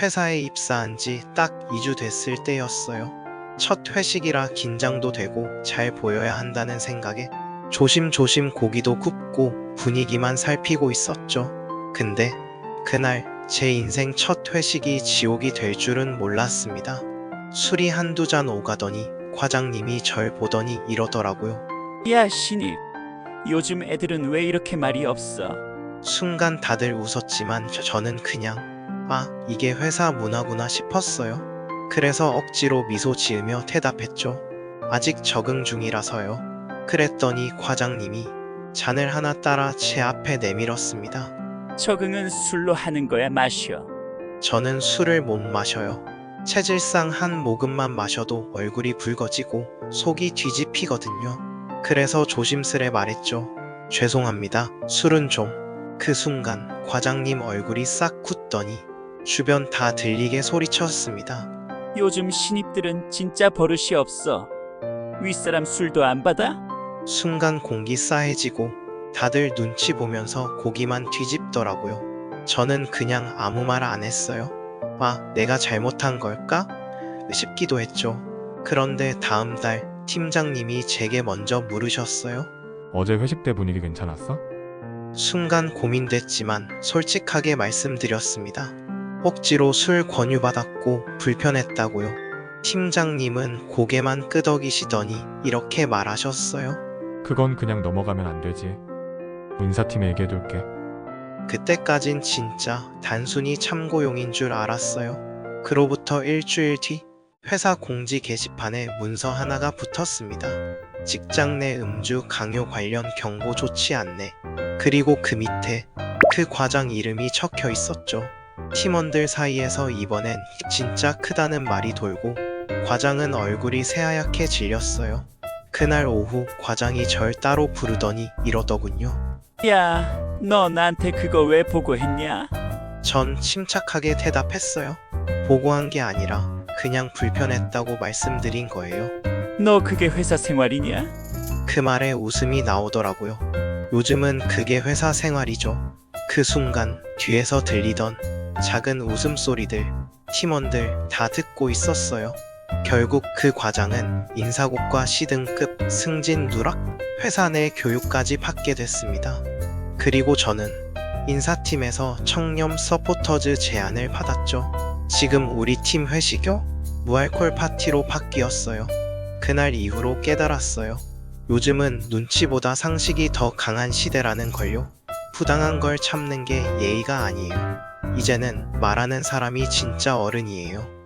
회사에 입사한 지 딱 2주 됐을 때였어요. 첫 회식이라 긴장도 되고 잘 보여야 한다는 생각에 조심조심 고기도 굽고 분위기만 살피고 있었죠. 근데 그날 제 인생 첫 회식이 지옥이 될 줄은 몰랐습니다. 술이 한두 잔 오가더니 과장님이 절 보더니 이러더라고요. 야 신입 요즘 애들은 왜 이렇게 말이 없어 순간 다들 웃었지만 저- 저는 그냥 아 이게 회사 문화구나 싶었어요. 그래서 억지로 미소 지으며 대답했죠. 아직 적응 중이라서요. 그랬더니 과장님이 잔을 하나 따라 제 앞에 내밀었습니다. 적응은 술로 하는 거야 마셔 저는 술을 못 마셔요. 체질상 한 모금만 마셔도 얼굴이 붉어지고 속이 뒤집히거든요. 그래서 조심스레 말했죠. 죄송합니다. 술은 좀. 그 순간 과장님 얼굴이 싹 굳더니 주변 다 들리게 소리쳤습니다. 요즘 신입들은 진짜 버릇이 없어 윗사람 술도 안 받아? 순간 공기 싸해지고 다들 눈치 보면서 고기만 뒤집더라고요. 저는 그냥 아무 말 안 했어요. 아, 내가 잘못한 걸까? 싶기도 했죠. 그런데 다음 달 팀장님이 제게 먼저 물으셨어요. 어제 회식 때 분위기 괜찮았어? 순간 고민됐지만 솔직하게 말씀드렸습니다. 억지로 술 권유받았고 불편했다고요. 팀장님은 고개만 끄덕이시더니 이렇게 말하셨어요. 그건 그냥 넘어가면 안 되지. 인사팀에 얘기해둘게. 그때까진 진짜 단순히 참고용인 줄 알았어요. 그로부터 일주일 뒤 회사 공지 게시판에 문서 하나가 붙었습니다. 직장 내 음주 강요 관련 경고 조치 안내. 그리고 그 밑에 그 과장 이름이 적혀 있었죠. 팀원들 사이에서 이번엔 진짜 크다는 말이 돌고 과장은 얼굴이 새하얗게 질렸어요. 그날 오후 과장이 절 따로 부르더니 이러더군요. 야 너 나한테 그거 왜 보고했냐? 전 침착하게 대답했어요. 보고한 게 아니라 그냥 불편했다고 말씀드린 거예요. 너 그게 회사 생활이냐? 그 말에 웃음이 나오더라고요. 요즘은 그게 회사 생활이죠. 그 순간 뒤에서 들리던 작은 웃음소리들, 팀원들 다 듣고 있었어요. 결국 그 과장은 인사고과 시등급 승진 누락, 회사 내 교육까지 받게 됐습니다. 그리고 저는 인사팀에서 청렴 서포터즈 제안을 받았죠. 지금 우리 팀 회식요? 무알콜 파티로 바뀌었어요. 그날 이후로 깨달았어요. 요즘은 눈치보다 상식이 더 강한 시대라는 걸요. 부당한 걸 참는 게 예의가 아니에요. 이제는 말하는 사람이 진짜 어른이에요.